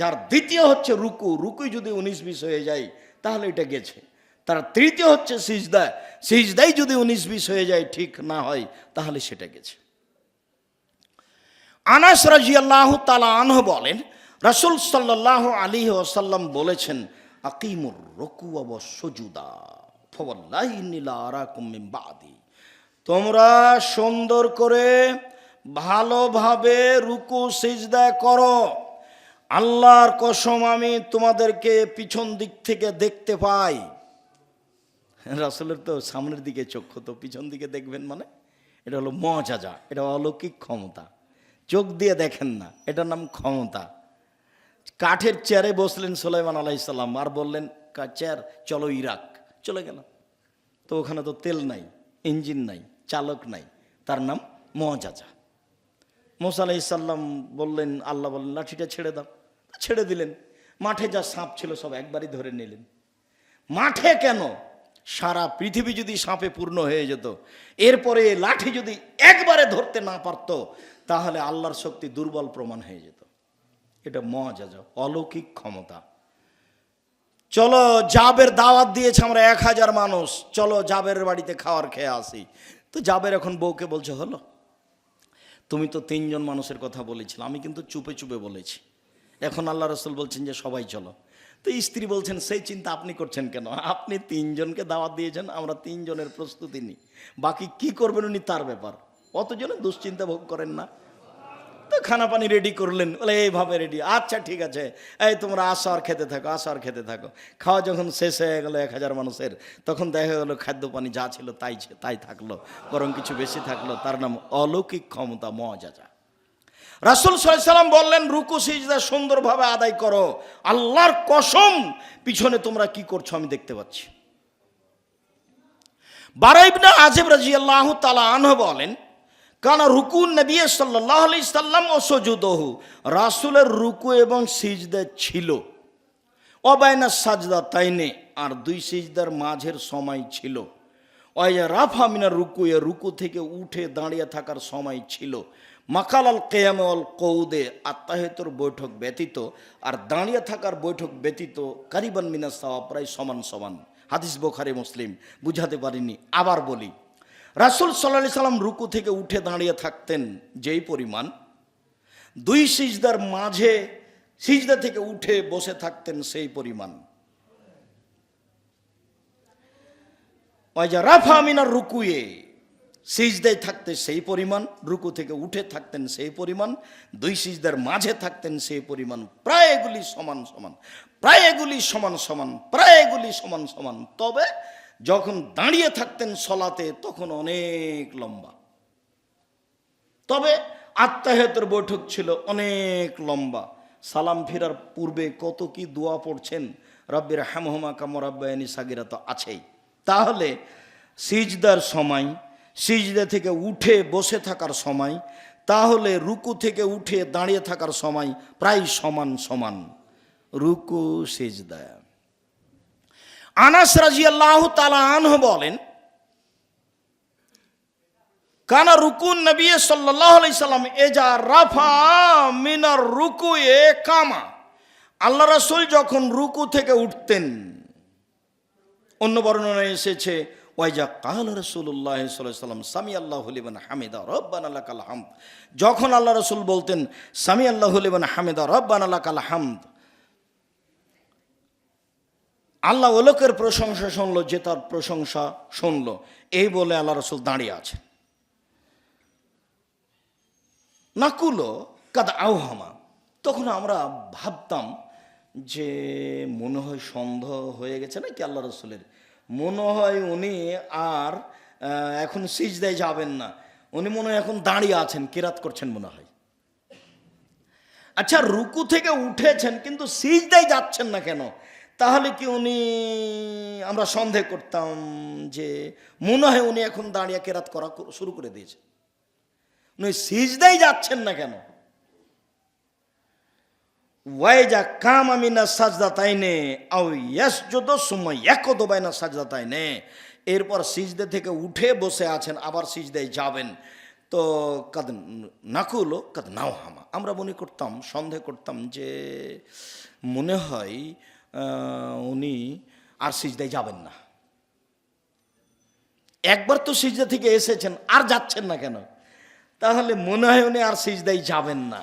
যার দ্বিতীয় হচ্ছে রুকু রুকুই যদি উনিশ বিশ হয়ে যায়, তাহলে এটা গেছে। তার তৃতীয় হচ্ছে সিজদা, সিজদাই যদি উনিশ বিশ হয়ে যায়, ঠিক না হয়, তাহলে সেটা গেছে। আনাস রাজিয়াল্লাহ তালা আনহ বলেন, রাসুল সাল্লাহ আলী ওসাল্লাম বলেছেন, আকিমুর রকু অব সজুদা তোমরা সুন্দর করে ভালোভাবে রুকু, সিজদা করো। আল্লাহর কসম আমি তোমাদেরকে পিছন দিক থেকে দেখতে পাই। রাসুলের তো সামনের দিকে চক্ষু তো পিছন দিকে দেখবেন মানে? এটা হলো মজাজা এটা অলৌকিক ক্ষমতা। চোখ দিয়ে দেখেন না, এটার নাম ক্ষমতা। কাঠের চেয়ারে বসলেন সোলাইমান আলাইসাল্লাম আর বললেন, "কা- চেয়ার, চলো ইরাক। চলে গেল তো ওখানে তো তেল নাই, ইঞ্জিন নাই, চালক নাই, তার নাম মজাজা মোসা আলাইসাল্লাম বললেন, আল্লাহ বললেন, লাঠিটা ছেড়ে দাও। ছেড়ে দিলেন। মাঠে যা সাপ ছিল সব একবারই ধরে নিলেন। মাঠে কেন? সারা পৃথিবী যদি সাপে পূর্ণ হয়ে যেত, এরপরে লাঠি যদি একবারে ধরতে না পারতো, তাহলে আল্লাহর শক্তি দুর্বল প্রমাণ হয়ে যেত। এটা মজাজা অলৌকিক ক্ষমতা। চলো, জাবের দাওয়াত দিয়েছে আমরা এক হাজার মানুষ। চলো জাবের বাড়িতে খাওয়ার খেয়ে আসি। তো জাবের এখন বউকে বলছে, হলো। তুমি তো তিনজন মানুষের কথা বলেছিল, আমি কিন্তু চুপে চুপে বলেছি। এখন আল্লাহ রসুল বলছেন যে সবাই চলো। তো স্ত্রী বলছেন, সেই চিন্তা আপনি করছেন কেন? আপনি তিনজনকে দাওয়াত দিয়েছেন, আমরা তিনজনের প্রস্তুতি নিই। বাকি কি করবেন উনি তার ব্যাপার। অতজনে দুশ্চিন্তা ভোগ করেন না। তো খানা পানি রেডি করলেন। বলে, এইভাবে রেডি আচ্ছা ঠিক আছে। এই তোমরা আসো আর খেতে থাকো, আসো আর খেতে থাকো। খাওয়া যখন শেষ হয়ে গেলো এক হাজার মানুষের, তখন দেখা গেলো খাদ্য পানি যা ছিল তাই তাই থাকল, বরং কিছু বেশি থাকল, তার নাম অলৌকিক ক্ষমতা মজাজা রাসুল সাল্লাম বললেন, রুকু, সিজদা সুন্দরভাবে আদায় করো। আল্লাহর কসম, পিছনে তোমরা কি করছ আমি দেখতে পাচ্ছি। বারাইবনা আজেব রাজি আল্লাহ তালা আনহ বলেন কারণ রুকু নবী সাল্লাহ আলি সাল্লাম ও সজুদহু রাসুলের রুকু এবং সিজদা ছিল। অবায়না সাজদা তাইনে, আর দুই সিজদার মাঝের সময় ছিল। ওই যে রাফা মিনার রুকু, এ রুকু থেকে উঠে দাঁড়িয়ে থাকার সময় ছিল। মাকাল আল কেয়াম অল কৌদে, আত্মাহেতর বৈঠক ব্যতীত, আর দাঁড়িয়ে থাকার বৈঠক ব্যতীত কারিবান মিনা সাওয়া প্রায় সমান সমান। হাদিস বোখারে, মুসলিম, বুঝাতে পারিনি, আবার বলি। রাসুল সাল্লাহ সাল্লাম রুকু থেকে উঠে দাঁড়িয়ে থাকতেন যেই পরিমাণ। দুই সিজদার মাঝে সিজদা থেকে উঠে বসে থাকতেন সেই পরিমাণ। যে রাফা মিনার রুকুয়ে, সিজদায় থাকতে সেই পরিমাণ, রুকু থেকে উঠে থাকতেন সেই পরিমাণ, দুই সিজদার মাঝে থাকতেন সেই পরিমাণ, প্রায় এগুলি সমান সমান, প্রায় এগুলি সমান সমান, প্রায় এগুলি সমান সমান। তবে যখন দাঁড়িয়ে থাকতেন সলাতে, তখন অনেক লম্বা। তবে আত্মাহেতের বৈঠক ছিল অনেক লম্বা। সালাম ফিরার পূর্বে কত কি দোয়া পড়ছেন? রব্বির হামহমা কামরাব্বায়নি সাগিরা তো আছেই। তাহলে সিজদার সময়, সিজদা থেকে উঠে বসে থাকার সময়, তাহলে রুকু থেকে উঠে দাঁড়িয়ে থাকার সময় প্রায় সমান সমান। রুকু, সিজদা। আনাস রাজিয়াল্লাহ তালা আনহ বলেন, কানা রুকুন নবী সাল্লাহ সাল্লাম, এজা রাফা মিনার রুকু এ কামা। আল্লাহ রাসুল যখন রুকু থেকে উঠতেন, অন্য বর্ণনায় এসেছে, ওয়াইজা কাল রসুল্লাহ সাল্লাম সামি আল্লাহ হলিবান হামিদা, রব্বান আল্লাহ কাল যখন আল্লাহ রসুল বলতেন সামি আল্লাহ হলিবান হামিদা, রব্বান আল্লাহ কাল হামদ। আল্লাহ ওলোকের প্রশংসা শুনলো, যে তার প্রশংসা শুনলো। এই বলে আল্লাহ রসুল দাঁড়িয়ে আছেন। নাকুলো কাদা আওহামা। তখন আমরা ভাবতাম যে মনে হয় সন্দেহ হয়ে গেছে নাকি আল্লাহ রসুলের? মনে হয় উনি আর এখন সিজদায় যাবেন না। উনি মনে হয় এখন দাঁড়িয়ে আছেন, কেরাত করছেন মনে হয়। আচ্ছা রুকু থেকে উঠেছেন, কিন্তু সিজদায় যাচ্ছেন না কেন? তাহলে কি উনি, আমরা সন্দেহ করতাম যে মনে হয় উনি এখন দাঁড়িয়ে কেরাত করা শুরু করে দিয়েছে। উনি সিজদাই যাচ্ছেন না কেন? ওয়াইজা কাম আমিনা সাজদা তাইনে আও ইয়াসজুদু সুম্মা ইয়াকুদু বাইনা সাজদা তাইনে এরপর সিজদে থেকে উঠে বসে আছেন, আবার সিজদায় যাবেন। তো কাদ নাকুলো কাদ নাও হামা আমরা মনে করতাম, সন্দেহ করতাম যে মনে হয় উনি আর সিজদায় যাবেন না। একবার তো সিজদা থেকে এসেছেন, আর যাচ্ছেন না কেন? তাহলে মনে হয় উনি আর সিজদাই যাবেন না।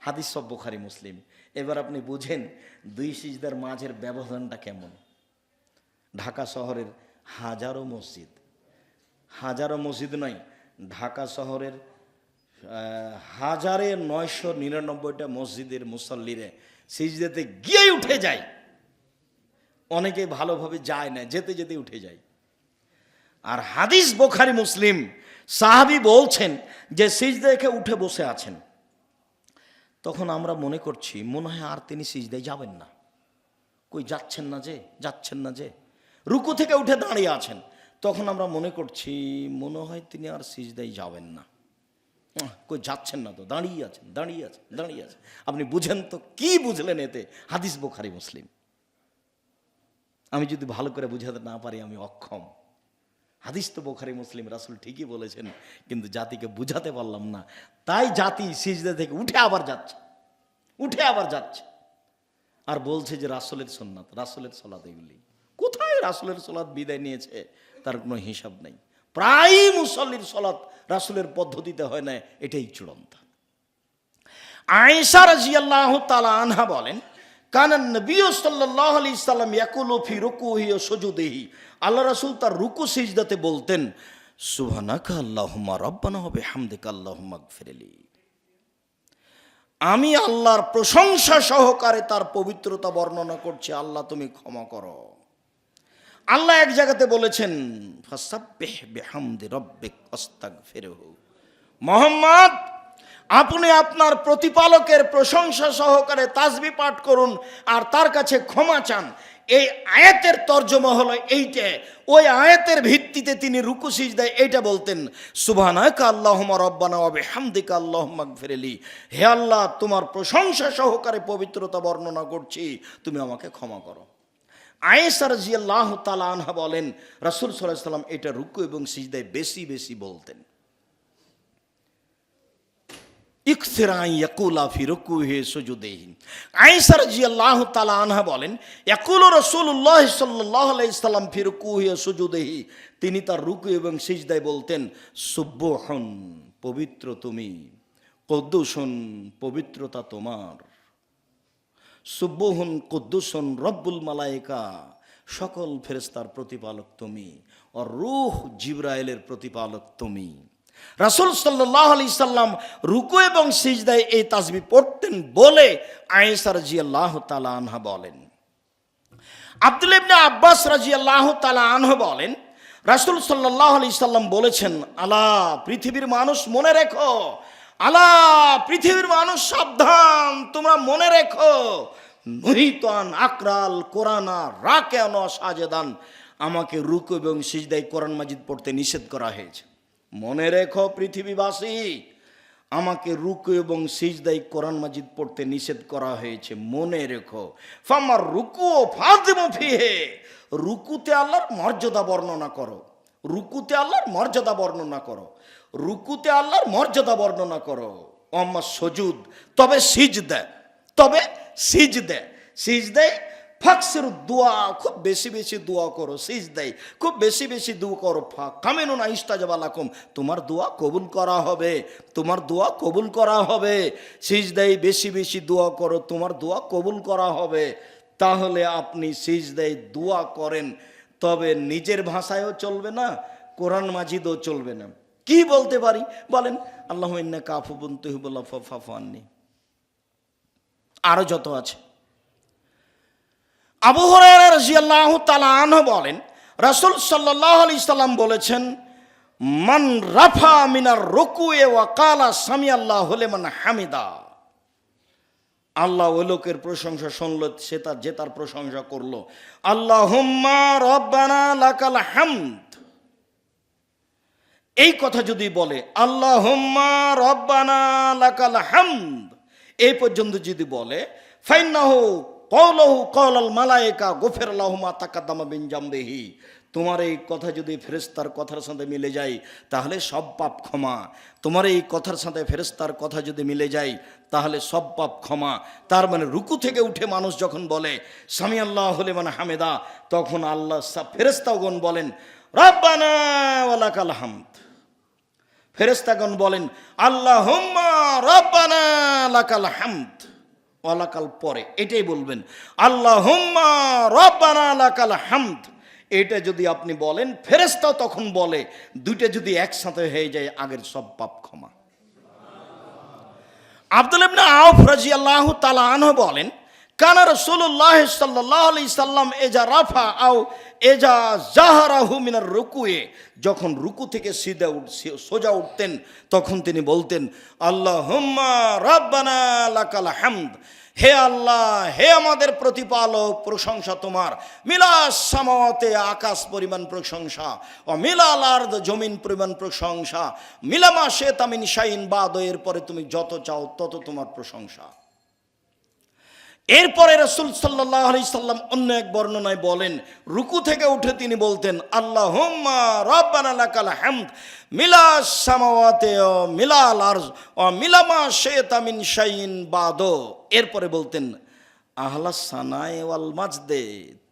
হাদিস সব বুখারি, মুসলিম। এবার আপনি বুঝেন দুই সিজদার মাঝের ব্যবধানটা কেমন? ঢাকা শহরের হাজারো মসজিদ হাজারো মসজিদ নয়, ঢাকা শহরের হাজারে নয়শো নিরানব্বইটা মসজিদের মুসল্লিরে সিজদাতে গিয়েই উঠে যায়। অনেকে ভালোভাবে যায় না, যেতে যেতে উঠে যায়। আর হাদিস বোখারি মুসলিম সাহাবি বলছেন যে সিজদা রেখে উঠে বসে আছেন। তখন আমরা মনে করছি, মনে হয় আর তিনি সিজদায় যাবেন না। কই যাচ্ছেন না যে, যাচ্ছেন না যে। রুকু থেকে উঠে দাঁড়িয়ে আছেন। তখন আমরা মনে করছি, মনে হয় তিনি আর সিজদায় যাবেন না। কই যাচ্ছেন না তো, দাঁড়িয়ে আছেন দাঁড়িয়ে আছেন দাঁড়িয়ে আছেন। আপনি বুঝেন তো, কি বুঝলেন এতে? হাদিস বোখারি মুসলিম। আমি যদি ভালো করে বুঝাতে না পারি, আমি অক্ষম। হাদিস তো বোখারি, মুসলিম, রাসুল ঠিকই বলেছেন, কিন্তু জাতিকে বুঝাতে পারলাম না। তাই জাতি সিজদা থেকে উঠে আবার যাচ্ছে। উঠে আবার যাচ্ছে। আর বলছে যে, রাসুলের সোননাথ রাসুলের সলাত এগুলি। কোথায় রাসুলের সলাৎ বিদায় নিয়েছে? তার কোনো হিসাব নেই। প্রায় মুসল্লির সলাৎ রাসুলের পদ্ধতিতে হয় না, এটাই চূড়ান্ত। আয়েশা রাজিয়াল্লাহ তালা আনহা বলেন কানান নবী সাল্লাল্লাহু আলাইহি সাল্লাম ইয়াকুলু ফি রুকুহি ওয়া সুজুদিহি। আল্লাহ রাসূল তার রুকু সিজদাতে বলতেন, সুবহানাকা আল্লাহুম্মা রাব্বানা ওয়া বিহামদিকা আল্লাহুম্মা গফিরলি। আমি আল্লাহর প্রশংসা সহকারে তার পবিত্রতা বর্ণনা করছি, আল্লাহ তুমি ক্ষমা করো। আল্লাহ এক জায়গাতে বলেছেন, ফাসাব্বিহ বিহামদি রাব্বিক, আস্তাগফিরহু। মোহাম্মদ আপনি আপনার প্রতিপালকের প্রশংসা সহকারে তাজবি পাঠ করুন আর তার কাছে ক্ষমা চান। এই আয়াতের তর্জমা হলো এইটা। ওই আয়াতের ভিত্তিতে তিনি রুকু সিজদায় এইটা বলতেন, সুবহানাকা আল্লাহুম্মা রব্বানা ওয়া বিহামদিকা আল্লাহুম্মা গফিরলি হে আল্লাহ, তোমার প্রশংসা সহকারে পবিত্রতা বর্ণনা করছি, তুমি আমাকে ক্ষমা করো। আয়েসার জিয়াল্লাহ তালা আনহা বলেন, রাসুল সাল্লাহ সাল্লাম এটা রুকু এবং সিজদায় বেশি বেশি বলতেন ইকসিরাই ইয়াকুলা ফি রুকুহি সুজুদেহি আয়েশা রাদিয়াল্লাহু তাআলা আনহা বলেন, ইয়াকুলু রাসূলুল্লাহ সাল্লাল্লাহু আলাইহি সাল্লাম ফি রুকুহি ওয়া সুজুদেহি। তিনি তার রুকু এবং সিজদায় বলতেন, সুবহুন, পবিত্র তুমি, কদ্দুসুন, পবিত্রতা তোমার। সুব্বহুন কুদ্দুসন, রব্বুল মালাইকা সকল ফেরেস্তার প্রতিপালক তুমি ও রূহ জিব্রাইলের প্রতিপালক তুমি। রাসূল সাল্লাহ আলি সাল্লাম রুকু এবং সিজদায় এই তাসবি পড়তেন বলে আয়েসার জিয়াল্লাহ তালা আনহা বলেন। আব্দুল ইবনে আব্বাস রাজিয়াল্লাহ তালা আনহ বলেন, রাসূল সাল্লাহ আলি সাল্লাম বলেছেন, আলা, পৃথিবীর মানুষ মনে রেখো। আলা, পৃথিবীর মানুষ সাবধান, তোমরা মনে রেখো। নহিতান আকরাল, কোরআনা রাকেন সাজেদান আমাকে রুকু এবং সিজদাই কোরআন মাজিদ পড়তে নিষেধ করা হয়েছে। মনে রেখো পৃথিবীবাসী, আমাকে রুকু এবং সিজদাই কোরআন মাজিদ পড়তে নিষেধ করা হয়েছে, মনে রেখো। ফামার রুকু ও ফাদিমু ফিহে, রুকুতে আল্লাহর মর্যাদা বর্ণনা করো। রুকুতে আল্লাহর মর্যাদা বর্ণনা করো। রুকুতে আল্লাহর মর্যাদা বর্ণনা করো। অম্মা সজুদ, তবে সিজ দেয় তবে সিজ দেয় সিজ দেয় ফাকসের দোয়া খুব বেশি বেশি দোয়া করো সিজ দেয় খুব বেশি বেশি দোয়া করো ফাঁক কামেনো না ইস্তাজাবালাকুম তোমার দোয়া কবুল করা হবে তোমার দোয়া কবুল করা হবে সিজ দেয় বেশি বেশি দোয়া করো তোমার দোয়া কবুল করা হবে তাহলে আপনি সিজ দেয় দোয়া করেন তবে নিজের ভাষায়ও চলবে না কোরআন মাজিদও চলবে না কি বলতে পারি বলেন আল্লাহ ইন্না কাফু বন্তুহিবুল্লাহ ফাফানি আরও যত আছে আবু রাদিয়াল্লাহু তাআলা বলেন, রাসূল সাল্লাল্লাহু আলাইহি সাল্লাম বলেছেন, মান রাফা মিনার রুকুয়ে এ কালা সামি আল্লাহ লিমান হামিদা। আল্লাহ ওই লোকের প্রশংসা শুনল, সে তার, যে তার প্রশংসা করল। আল্লাহুম্মা রব্বানা লাকাল হামদ। এই কথা যদি বলে, আল্লাহুম্মা রব্বানা লাকাল হামদ, এই পর্যন্ত যদি বলে, ফাইন্নাহু কওলাহু কওলাল মালায়েকা গফির আল্লাহুমা তাকাদ্দামা বিন জামবিহি তোমার এই কথা যদি ফেরেস্তার কথার সাথে মিলে যায়, তাহলে সব পাপ ক্ষমা। তোমার এই কথার সাথে ফেরেস্তার কথা যদি মিলে যায়, তাহলে সব পাপ ক্ষমা। তার মানে রুকু থেকে উঠে মানুষ যখন বলে, স্বামী আল্লাহ হলে মানে হামেদা তখন আল্লাহ ফেরেস্তাগণ বলেন, রব্বানা হামদ। ফেরেস্তাগণ বলেন আল্লাহ রব্বানা লাকাল হামদ। ওয়ালাকাল পরে, এটাই বলবেন। আল্লাহ রব্বানা লাকাল হামদ। এটা যদি আপনি বলেন ফেরেস্তা তখন বলে, দুইটা যদি একসাথে হয়ে যায়, আগের সব পাপ ক্ষমা। আব্দুল ইবনে আউফ আল্লাহ তালা আনহ বলেন কানা রাসূলুল্লাহ সাল্লাল্লাহু আলাইহি সাল্লাম এজা রাফা আও এজা জাহারাহু মিনার রুকুয়ে, যখন রুকু থেকে উঠ সোজা উঠতেন, তখন তিনি বলতেন রাব্বানা লাকাল হামদ। হে আল্লাহ, হে আমাদের প্রতিপালক, প্রশংসা তোমার। সামাওয়াতে আকাশ পরিমাণ প্রশংসা ও মিলাল আর্দ জমিন পরিমাণ প্রশংসা, মিলামা সে তামিন শাইন বাদ এর পরে তুমি যত চাও তত তোমার প্রশংসা। এরপরে রসুল সাল্লাহ আলি সাল্লাম অন্য এক বর্ণনায় বলেন, রুকু থেকে উঠে তিনি বলতেন আল্লাহ রব্বানালাকাল হামদ মিলা সামাওয়াতে ও মিলাল আরজ, ও মিলামা সে তামিন শাইন বাদ। এরপরে বলতেন, আহলা সানায় ওয়াল মাজদে,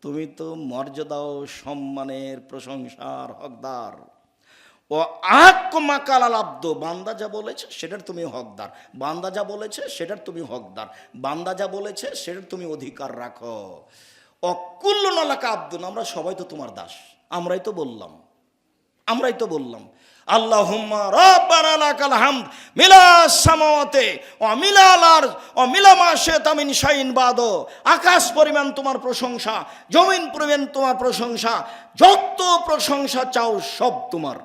তুমি তো মর্যাদা ও সম্মানের প্রশংসার হকদার। ও আব্দ, বান্দা যা বলেছে সেটার তুমি হকদার। বান্দা যা বলেছে সেটার তুমি হকদার। বান্দা যা বলেছে সেটার তুমি অধিকার রাখো। অকুল্ল নালাকা আব্দুন আমরা সবাই তো তোমার দাস। আমরাই তো বললাম। আমরাই তো বললাম। আল্লাহুম্মা রাব্বানা লাকাল হামদ মিলা সামাওয়াতে ও মিলাল আরজ ও মিলামা শাইতামিন শাইন আকাশ পরিমাণ তোমার প্রশংসা, জমিন পরিমাণ তোমার প্রশংসা, যত প্রশংসা চাও সব তোমার।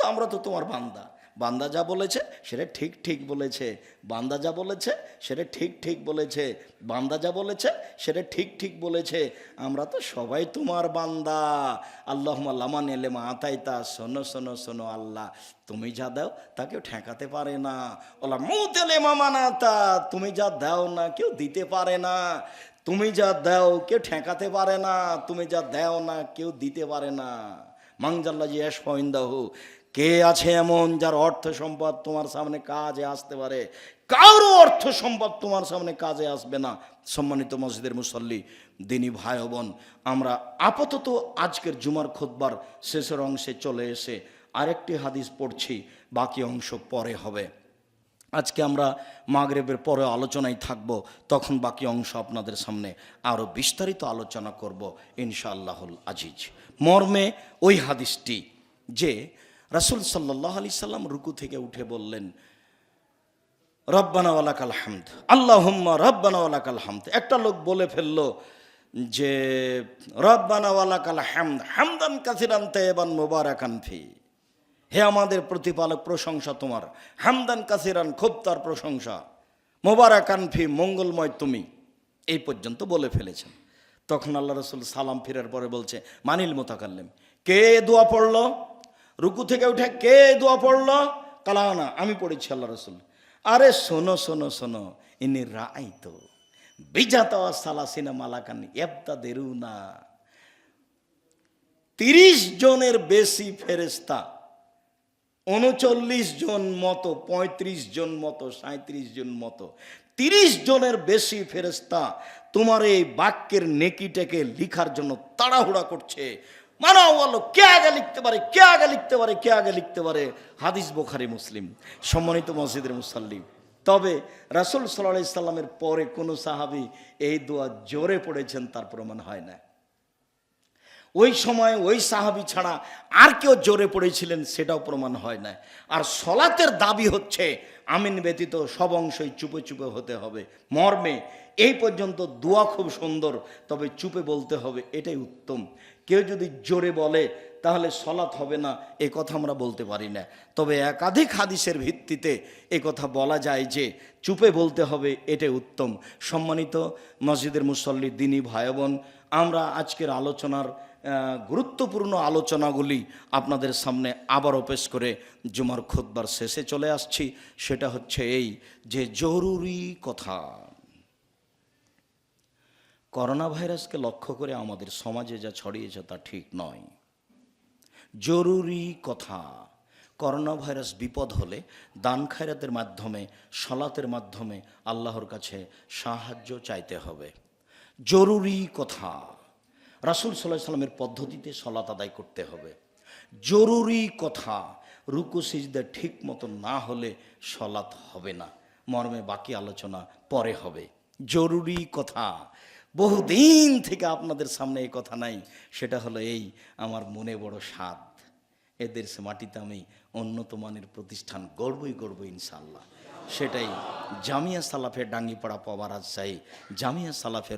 তো আমরা তো তোমার বান্দা। বান্দা যা বলেছে, সেটা ঠিক ঠিক বলেছে। বান্দা যা বলেছে, সেটা ঠিক ঠিক বলেছে। বান্দা যা বলেছে, সেটা ঠিক ঠিক বলেছে। আমরা তো সবাই তোমার বান্দা। আল্লাহ লামান এলেমা আতাইতা, শোনো শোনো শোনো আল্লাহ। তুমি যা দাও, তা কেউ ঠেকাতে পারে না। ওলা মুত এলেমা মানাতা, তুমি যা দাও না, কেউ দিতে পারে না। তুমি যা দাও, কেউ ঠেকাতে পারে না। তুমি যা দাও না, কেউ দিতে পারে না। মাংজাল্লা জি এস ফইন্দাহু কে আছে এমন যার অর্থ সম্পদ তোমার সামনে কাজে আসতে পারে? কারও অর্থ সম্পদ তোমার সামনে কাজে আসবে না। সম্মানিত মসজিদের মুসল্লি, দিনী ভাই বোন, আমরা আপাতত আজকের জুমার খোদবার শেষের অংশে চলে এসে আরেকটি হাদিস পড়ছি, বাকি অংশ পরে হবে। আজকে আমরা মাগরেবের পরে আলোচনায় থাকব, তখন বাকি অংশ আপনাদের সামনে আরও বিস্তারিত আলোচনা করব ইনশাআল্লাহুল আজিজ। মর্মে ওই হাদিসটি যে রাসুল সাল্লাহ আলি সাল্লাম রুকু থেকে উঠে বললেন, রব্বানা ওয়ালাকাল হামদ। আল্লাহুম্মা রব্বানা ওয়ালাকাল হামদ। একটা লোক বলে ফেলল যে, রব্বানা ওয়ালাকাল হামদ, হামদান কাসিরান তেবান মুবারাকান ফি। হে আমাদের প্রতিপালক, প্রশংসা তোমার। হামদান কাসিরান, খুব তার প্রশংসা। মোবারাকান ফি, মঙ্গলময় তুমি। এই পর্যন্ত বলে ফেলেছেন। তখন আল্লাহ রসুল সালাম ফিরার পরে বলছে, মানিল মোতাকাল্লেম। কে দোয়া পড়ল? রুকু থেকে উঠে কে দোয়া পড়ল? কালানা, আমি পড়েছি আল্লাহ রসুল। আরে শোনো শোনো শোনো, ইনি রাই তো। বিজাত সালাসিনা মালাকান এবদা দেরু না তিরিশ জনের বেশি ফেরেস্তা উনচল্লিশ জন মতো, পঁয়ত্রিশ জন মতো সাঁত্রিশ জন মতো। তিরিশ জনের বেশি ফেরেস্তা তোমার এই বাক্যের নেকিটাকে লিখার জন্য তাড়াহুড়া করছে। বলো কে আগে লিখতে পারে, কে আগে লিখতে পারে, কে আগে লিখতে পারে? হাদিস বোখারি, মুসলিম, সম্মানিত মসজিদের মুসাল্লিম তবে রাসুল সাল্লাহ ইসলামের পরে কোনো সাহাবি এই দোয়া জোরে পড়েছেন, তার প্রমাণ হয় না। ওই সময় ওই সাহাবি ছাড়া আর কেউ জোরে পড়েছিলেন, সেটাও প্রমাণ হয় না। আর সলাতের দাবি হচ্ছে, আমিন ব্যতীত সব অংশই চুপে চুপে হতে হবে। মর্মে এই পর্যন্ত দোয়া খুব সুন্দর, তবে চুপে বলতে হবে, এটাই উত্তম। কেউ যদি জোরে বলে, তাহলে সলাৎ হবে না, এ কথা আমরা বলতে পারি না। তবে একাধিক হাদিসের ভিত্তিতে এ কথা বলা যায় যে, চুপে বলতে হবে এটাই উত্তম। সম্মানিত মসজিদের মুসল্লি, দিনী ভাই বোন আমরা আজকের আলোচনার গুরুত্বপূর্ণ আলোচনাগুলি আপনাদের সামনে আবারও পেশ করে জুমার খুতবার শেষে চলে আসছি। সেটা হচ্ছে এই যে জরুরি কথা। করোনা ভাইরাসকে লক্ষ্য করে আমাদের সমাজে যা ছড়িয়েছে তা ঠিক নয়। জরুরি কথা করোনা ভাইরাস বিপদ হলে দান খায়রাতের মাধ্যমে, সলাতের মাধ্যমে আল্লাহর কাছে সাহায্য চাইতে হবে। জরুরি কথা, রাসুল সাল্লাহ সাল্লামের পদ্ধতিতে সলাত আদায় করতে হবে। জরুরি কথা, রুকু সিজদা ঠিক মতো না হলে সলাত হবে না। মর্মে বাকি আলোচনা পরে হবে। জরুরি কথা বহুদিন থেকে আপনাদের সামনে এই কথা নাই, সেটা হলো এই, আমার মনে বড় স্বাদ। এদের মাটিতে আমি উন্নত মানের প্রতিষ্ঠান গর্বই গর্ব ইনশাল্লাহ সেটাই জামিয়া সালাফের ডাঙ্গিপাড়া আজ চাই জামিয়া সালাফের